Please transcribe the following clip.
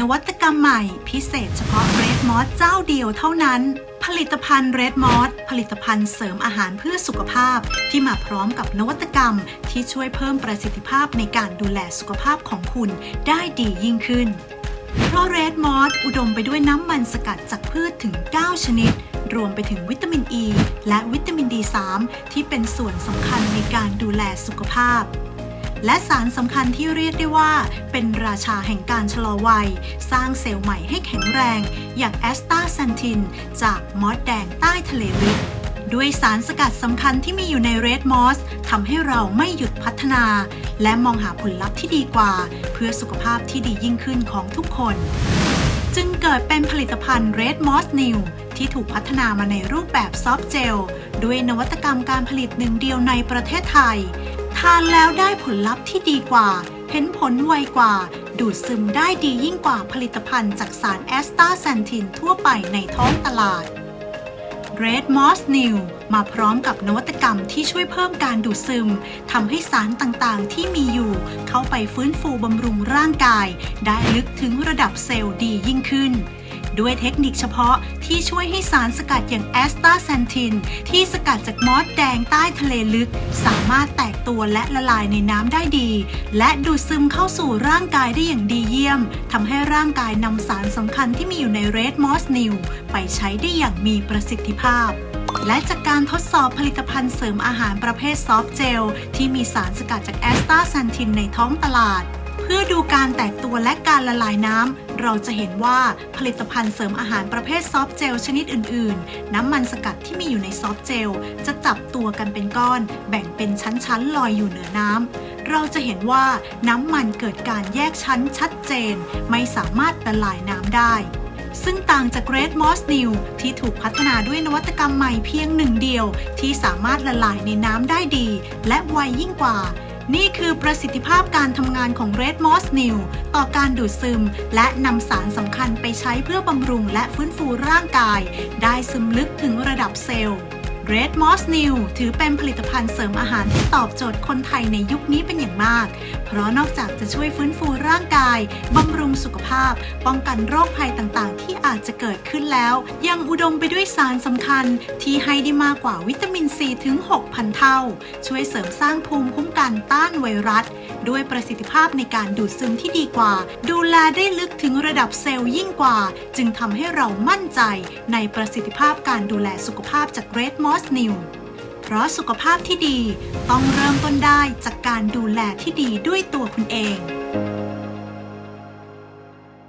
นวัตกรรมใหม่ พิเศษเฉพาะ Red Moss เจ้าเดียวเท่านั้น ผลิตภัณฑ์ Red Moss ผลิตภัณฑ์เสริมอาหารเพื่อสุขภาพ ที่มาพร้อมกับนวัตกรรม ที่ช่วยเพิ่มประสิทธิภาพในการดูแลสุขภาพของคุณได้ดียิ่งขึ้น เพราะ Red Moss อุดมไปด้วยน้ำมันสกัดจากพืชถึง 9 ชนิด รวมไปถึงวิตามินอ e ีและวิตามิน D3 ที่เป็นส่วนสำคัญในการดูแลสุขภาพ และสารสำคัญที่เรียกได้ว่า เป็นราชาแห่งการชะลอวัย สร้างเซลล์ใหม่ให้แข็งแรง อย่างแอสตาแซนทิน จากมอสแดงใต้ทะเลลึกด้วยสารสกัดสำคัญที่มีอยู่ในเรดมอสทำให้เราไม่หยุดพัฒนา และมองหาผลลัพธ์ที่ดีกว่า เพื่อสุขภาพที่ดียิ่งขึ้นของทุกคน จึงเกิดเป็นผลิตภัณฑ์ Red Moss New ที่ถูกพัฒนามาในรูปแบบซอฟต์เจล ด้วยนวัตกรรมการผลิตหนึ่งเดียวในประเทศไทย ทานแล้วได้ผลลัพธ์ที่ดีกว่า เห็นผลไวกว่า ดูดซึมได้ดียิ่งกว่าผลิตภัณฑ์จากสารแอสตาแซนทินทั่วไปในท้องตลาด Red Moss New มาพร้อมกับนวัตกรรมที่ช่วยเพิ่มการดูดซึมทำให้สารต่างๆ ที่มีอยู่ เข้าไปฟื้นฟูบำรุงร่างกาย ได้ลึกถึงระดับเซลล์ดียิ่งขึ้น ด้วยเทคนิคเฉพาะที่ช่วยให้สารสกัดอย่างแอสตาแซนทิน ที่สกัดจากมอสแดงใต้ทะเลลึก สามารถแตกตัวและละลายในน้ำได้ดี และดูดซึมเข้าสู่ร่างกายได้อย่างดีเยี่ยมทำให้ร่างกายนำสารสำคัญที่มีอยู่ในเรดมอสนิวไปใช้ได้อย่างมีประสิทธิภาพและจากการทดสอบผลิตภัณฑ์เสริมอาหารประเภทซอฟต์เจล ที่มีสารสกัดจากแอสตาแซนทินในท้องตลาด พื่อดูการแตกตัวและการละลายน้ำ เราจะเห็นว่าผลิตภัณฑ์เสริมอาหารประเภทซอฟต์เจลชนิดอื่น ๆ น้ำมันสกัดที่มีอยู่ในซอฟต์เจลจะจับตัวกันเป็นก้อน แบ่งเป็นชั้น ๆ ลอยอยู่เหนือน้ำเราจะเห็นว่าน้ำมันเกิดการแยกชั้นชัดเจน ไม่สามารถละลายน้ำได้ ซึ่งต่างจาก Red Moss New ที่ถูกพัฒนาด้วยนวัตกรรมใหม่เพียงหนึ่งเดียว ที่สามารถละลายในน้ำได้ดี และไวยิ่งกว่า นี่คือประสิทธิภาพการทำงานของ Red Moss New ต่อการดูดซึม และนำสารสำคัญไปใช้เพื่อบำรุงและฟื้นฟูร่างกาย ได้ซึมลึกถึงระดับเซลล์ Red Moss New ถือเป็นผลิตภัณฑ์เสริมอาหารที่ตอบโจทย์คนไทยในยุคนี้เป็นอย่างมาก เพราะนอกจากจะช่วยฟื้นฟูร่างกาย บำรุงสุขภาพ ป้องกันโรคภัยต่างๆ ที่อาจจะเกิดขึ้นแล้ว ยังอุดมไปด้วยสารสำคัญ ที่ให้ได้มากกว่าวิตามินซีถึง 6,000 เท่า ช่วยเสริมสร้างภูมิคุ้มกันต้านไวรัส ด้วยประสิทธิภาพในการดูดซึมที่ดีกว่า ดูแลได้ลึกถึงระดับเซลล์ยิ่งกว่า จึงทำให้เรามั่นใจในประสิทธิภาพการดูแลสุขภาพจาก Red Moss New เพราะสุขภาพที่ดีต้องเริ่มต้นได้จากการดูแลที่ดีด้วยตัวคุณเอง